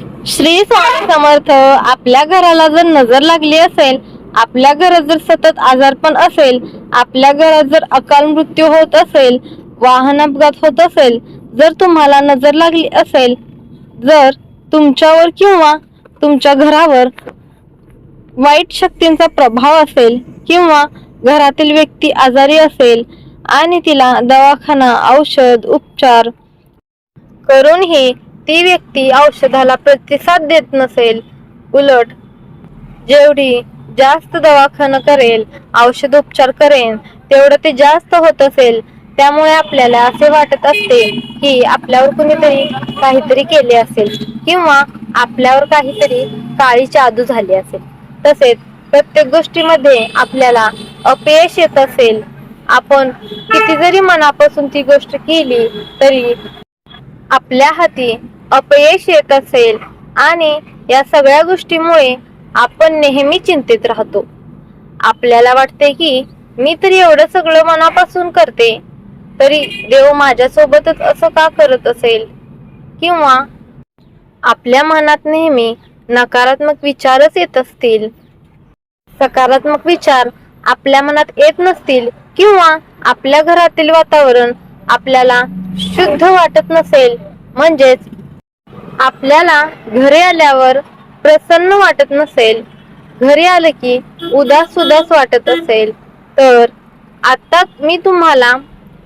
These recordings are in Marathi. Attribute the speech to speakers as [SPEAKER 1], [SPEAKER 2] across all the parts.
[SPEAKER 1] श्री स्वामी समर्थ आपल्या घराला जर नजर लागली असेल आपल्या घरात जर सतत आजारपण असेल आपल्या घरात जर अकाल मृत्यू होत असेल वाहन अपघात होत असेल जर तुम्हाला नजर लागली असेल जर तुमच्यावर किंवा तुमच्या घरावर वाईट शक्तींचा प्रभाव असेल किंवा घरातील व्यक्ती आजारी असेल आणि तिला दवाखाना औषध उपचार करूनही ती व्यक्ती औषधाला प्रतिसाद देत नसेल उलट जेवढी जास्त दवाखाना करेल औषध उपचार करेन तेवढं ते जास्त होत असेल त्यामुळे आपल्याला असे वाटत असते की आपल्यावर कुणीतरी काहीतरी केले असेल किंवा आपल्यावर काहीतरी काळी जादू झाली असेल. तसेच प्रत्येक गोष्टीमध्ये आपल्याला अपयश येत असेल. आपण किती जरी मनापासून ती गोष्ट केली तरी आपल्या हाती अपयश येत असेल आणि या सगळ्या गोष्टीमुळे आपण नेहमी चिंतेत राहतो. आपल्याला वाटते की मी तरी एवढं सगळं मनापासून करते तरी देव माझ्यासोबतच असं का करत असेल? किंवा आपल्या मनात नेहमी नकारात्मक विचारच येत असतील? सकारात्मक विचार आपल्या मनात येत नसतील किंवा आपल्या घरातील वातावरण आपल्याला शुद्ध वाटत नसेल? म्हणजेच आपल्याला घरी आल्यावर प्रसन्न वाटत नसेल घरी आलं की उदास उदास वाटत असेल तर आता मी तुम्हाला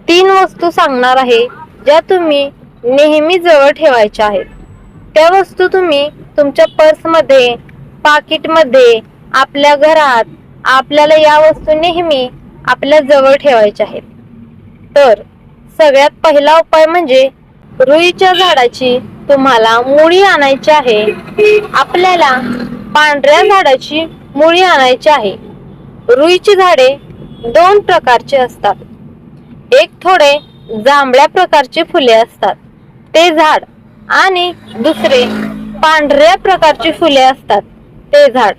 [SPEAKER 1] तीन वस्तू सांगणार आहे ज्या तुम्ही नेहमी जवळ ठेवायच्या आहेत. त्या वस्तू तुम्ही तुमच्या पर्समध्ये पाकिटमध्ये आपल्या घरात आपल्याला या वस्तू नेहमी आपल्या जवळ ठेवायच्या आहेत. तर सगळ्यात पहिला उपाय म्हणजे रुईच्या झाडाची तुम्हाला मुळी आणायची आहे. आपल्याला पांढऱ्या झाडाची मुळी आणायची आहे. रुईची झाडे दोन प्रकारचे असतात. एक थोडे जांभळ्या प्रकारचे फुले असतात. ते झाड आणि दुसरे पांढऱ्या प्रकारची फुले असतात. ते झाड.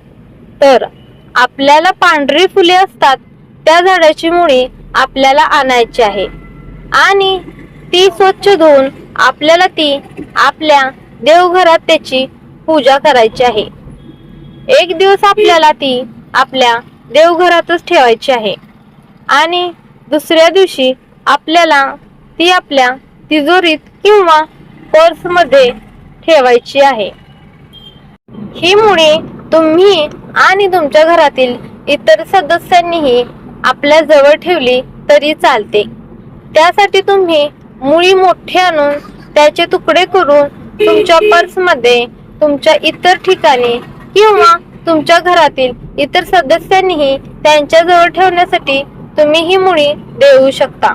[SPEAKER 1] तर आपल्याला पांढरी फुले असतात. त्या झाडाची मुळी आपल्याला आणायची आहे. आणि ती स्वच्छ धुवून आपल्याला ती आपल्या देवघरात त्याची पूजा करायची आहे. एक दिवस आपल्याला ती आपल्या देवघरातच ठेवायची आहे. आणि दुसऱ्या दिवशी आपल्याला ती आपल्या तिजोरीत किंवा पर्समध्ये ठेवायची आहे. ही मुळे तुम्ही आणि तुमच्या घरातील इतर सदस्यांनीही आपल्या जवळ ठेवली तरी चालते. त्यासाठी तुम्ही मुळी मोठे आणून त्याचे तुकडे करून तुमच्या पर्समध्ये तुमच्या इतर ठिकाणी किंवा तुमच्या घरातील इतर सदस्यांनीही त्यांच्या जवळ ठेवण्यासाठी तुम्ही ही मुळी देऊ शकता.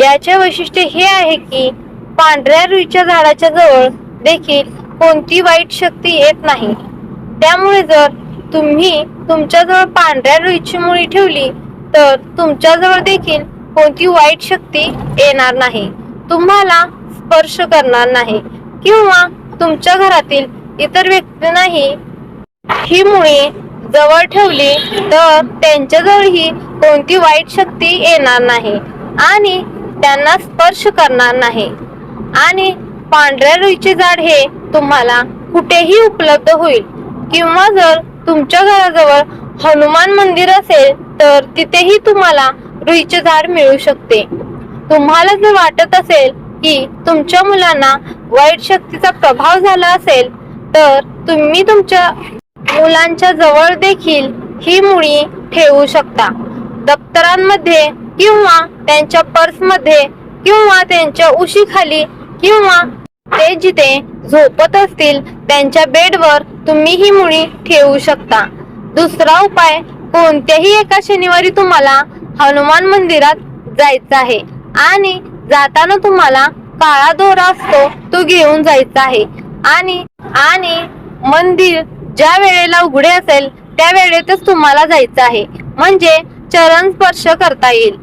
[SPEAKER 1] याचे वैशिष्ट्य हे आहे की पांढऱ्या रुईच्या झाडाच्या जवळ देखील कोणती वाईट शक्ती येत नाही. त्यामुळे जर तुम्ही तुमच्याजवळ पांढऱ्या रुईची मुळी ठेवली तर तुमच्याजवळ देखील कोणती वाईट शक्ती येणार नाही. तुम्हाला स्पर्श करणार नाही. किंवा तुमच्या घरातील इतर व्यक्तींनाही ही मुळे जवळ ठेवली तर त्यांच्याजवळही कोणती वाईट शक्ती येणार नाही आणि त्यांना स्पर्श करणार नाही. आणि पांढऱ्या रुईचे झाड हे तुम्हाला कुठेही उपलब्ध होईल. किंवा जर तुमच्या घराजवळ हनुमान मंदिर असेल तर तिथेही तुम्हाला रुईचे झाड मिळू शकते. तुम्हाला जर वाटत असेल की तुमच्या मुलांना वाईट शक्तीचा प्रभाव झाला असेल तर तुम्ही तुमच्या मुलांच्या जवळ देखील ही मुळी ठेवू शकता. दप्तरांमध्ये किंवा त्यांच्या पर्समध्ये किंवा त्यांच्या उशीखाली किंवा ते जिथे झोपत असतील त्यांच्या बेडवर तुम्ही ही मुळी ठेवू शकता. दुसरा उपाय कोणत्याही एका शनिवारी तुम्हाला हनुमान मंदिरात जायचं आहे. आणि जाताना तुम्हाला काळा दोरा असतो तो घेऊन जायचा आहे. आणि आणि मंदिर ज्या वेळेला उघडे असेल त्या वेळेतच तुम्हाला जायचं आहे. म्हणजे चरण स्पर्श करता येईल.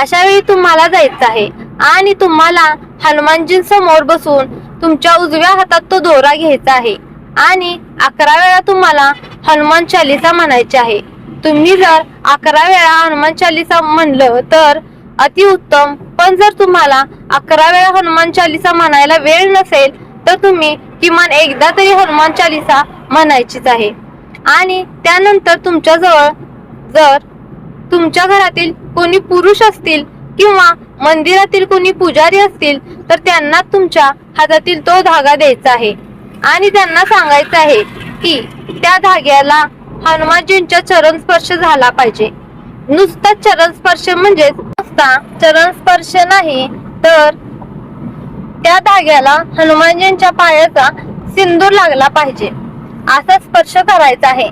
[SPEAKER 1] अशा वेळी तुम्हाला जायचं आहे. आणि तुम्हाला हनुमानजी समोर बसून तुमच्या उजव्या हातात तो दोरा घ्यायचा आहे. आणि अकरा वेळा तुम्हाला हनुमान चालिसा म्हणायची आहे. तुम्ही जर अकरा वेळा हनुमान चालिसा म्हणलं तर अतिउत्तम पण जर तुम्हाला अकरा वेळा हनुमान चालिसा म्हणायला वेळ नसेल तर तुम्ही किमान एकदा तरी हनुमान चालिसा म्हणायचीच आहे. आणि त्यानंतर तुमच्याजवळ जर तुमच्या घरातील कोणी पुरुष असतील किंवा मंदिरातील कोणी पुजारी असतील तर त्यांना तुमच्या हातातील तो धागा द्यायचा आहे. आणि त्यांना सांगायचं आहे की त्या धाग्याला हनुमानजींच्या चरण स्पर्श झाला पाहिजे. नुसता चरण स्पर्श म्हणजेच नुसता चरण स्पर्श नाही तर त्या धाग्याला हनुमानजींच्या पायाचा सिंदूर लागला पाहिजे. असा स्पर्श करायचा आहे.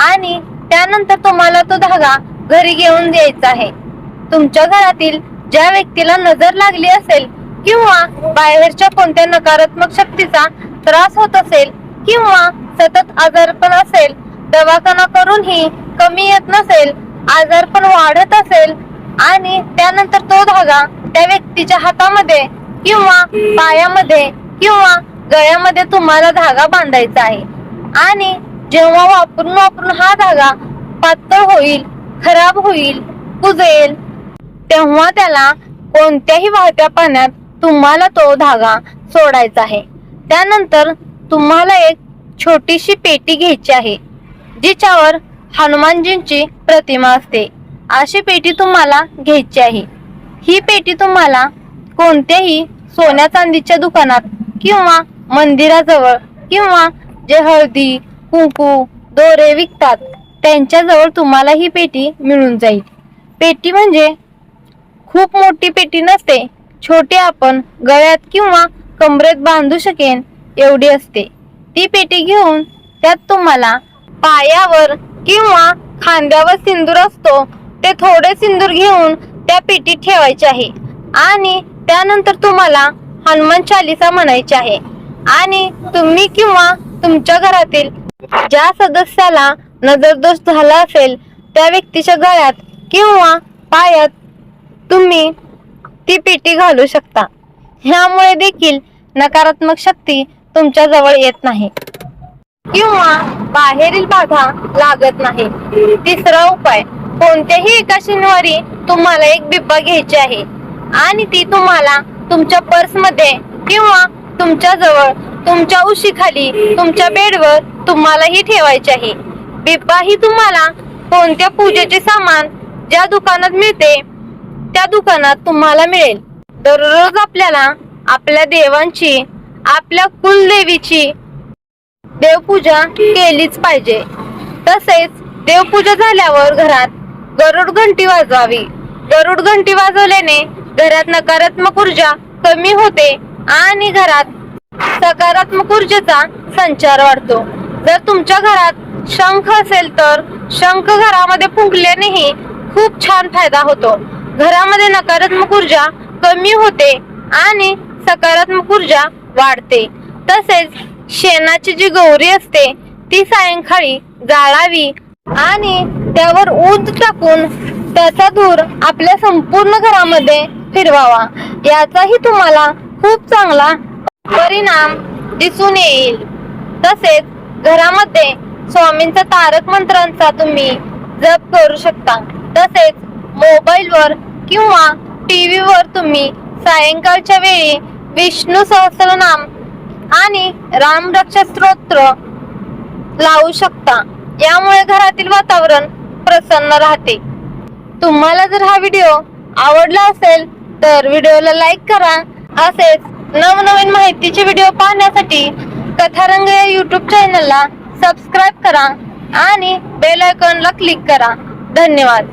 [SPEAKER 1] आणि त्यानंतर तुम्हाला तो धागा घरी घेऊन द्यायचा आहे. तुमच्या घरातील ज्या व्यक्तीला नजर लागली असेल किंवा बाहेरच्या कोणत्या नकारात्मक शक्तीचा त्रास होत असेल किंवा सतत आजारपण असेल दवाखाना करूनही कमी येत नसेल आजार पण वाढत असेल आणि त्यानंतर तो धागा त्या व्यक्तीच्या हातामध्ये किंवा पायामध्ये किंवा गळ्यामध्ये तुम्हाला धागा बांधायचा आहे. आणि जेव्हा वापरून वापरून हा धागा पातळ होईल खराब होईल कुजेल तेव्हा त्याला कोणत्याही वाहत्या पाण्यात तुम्हाला तो धागा सोडायचा आहे. त्यानंतर तुम्हाला एक छोटीशी पेटी घ्यायची आहे. जिच्यावर हनुमानजींची प्रतिमा असते. अशी पेटी तुम्हाला घ्यायची आहे. ही पेटी तुम्हाला कोणत्याही सोन्या चांदीच्या दुकानात किंवा मंदिराजवळ किंवा जे हळदी कुंकू दोरे विकतात त्यांच्याजवळ तुम्हाला ही पेटी मिळून जाईल. पेटी म्हणजे खूप मोठी पेटी नसते छोटी आपण गळ्यात किंवा कमरेत बांधू शकेन एवढी असते. ती पेटी घेऊन त्यात तुम्हाला पायावर किंवा खांद्यावर सिंदूर असतो ते थोडे सिंदूर घेऊन त्या पेटीत ठेवायचे आहे. आणि त्यानंतर तुम्हाला हनुमान चालिसा म्हणायची आहे. आणि तुम्ही किंवा तुमच्या घरातील ज्या सदस्याला नजरदोष झाला असेल त्या व्यक्तीच्या गळ्यात किंवा पायात तुम्ही ती पेटी घालू शकता. ह्यामुळे देखील नकारात्मक शक्ती तुमच्या जवळ येत नाही. किंवा बाहेरील बाधा लागत नाही. तिसरा उपाय कोणत्याही एका शनिवारी तुम्हाला एक बिब्बा घ्यायची आहे आणि ती तुम्हाला तुमच्या पर्समध्ये किंवा तुमच्या जवळ तुमच्या उशीखाली तुमच्या बेडवर तुम्हालाही ठेवायची आहे. बिब्बा ही तुम्हाला कोणत्या पूजेचे सामान ज्या दुकानात मिळते त्या दुकानात तुम्हाला मिळेल. दररोज आपल्याला आपल्या देवांची आपल्या कुलदेवीची देवपूजा केलीच पाहिजे. तसेच देवपूजा झाल्यावर घरात गरुड घंटी वाजवावी. गरुड घंटी वाजवल्याने घरात नकारात्मक ऊर्जा कमी होते आणि घरात सकारात्मक ऊर्जेचा संचार वाढतो. जर तुमच्या घरात शंख असेल तर शंख घरामध्ये फुंकल्यानेही खूप छान फायदा होतो. घरामध्ये नकारात्मक ऊर्जा कमी होते आणि सकारात्मक ऊर्जा वाढते. तसेच शेणाची जी गौरी असते ती सायंकाळी जाळावी आणि त्यावर ऊद टाकून त्याचा धूर आपल्या संपूर्ण घरामध्ये फिरवावा. याचाही तुम्हाला खूप चांगला परिणाम दिसून येईल. तसेच घरामध्ये स्वामींचा तारक मंत्रांचा तुम्ही जप करू शकता. तसेच मोबाईलवर किंवा टीव्हीवर तुम्ही सायंकाळच्या वेळी विष्णू सहस्रनाम आणि रामरक्षा स्तोत्र लावू शकता. यामुळे घरातील वातावरण प्रसन्न राहते. तुम्हाला जर हा व्हिडिओ आवडला असेल तर व्हिडिओला लाईक करा. असेच नवनवीन माहितीचे व्हिडिओ पाहण्यासाठी कथारंग या यूट्यूब चॅनलला सबस्क्राईब करा आणि बेल आयकॉनला क्लिक करा. धन्यवाद.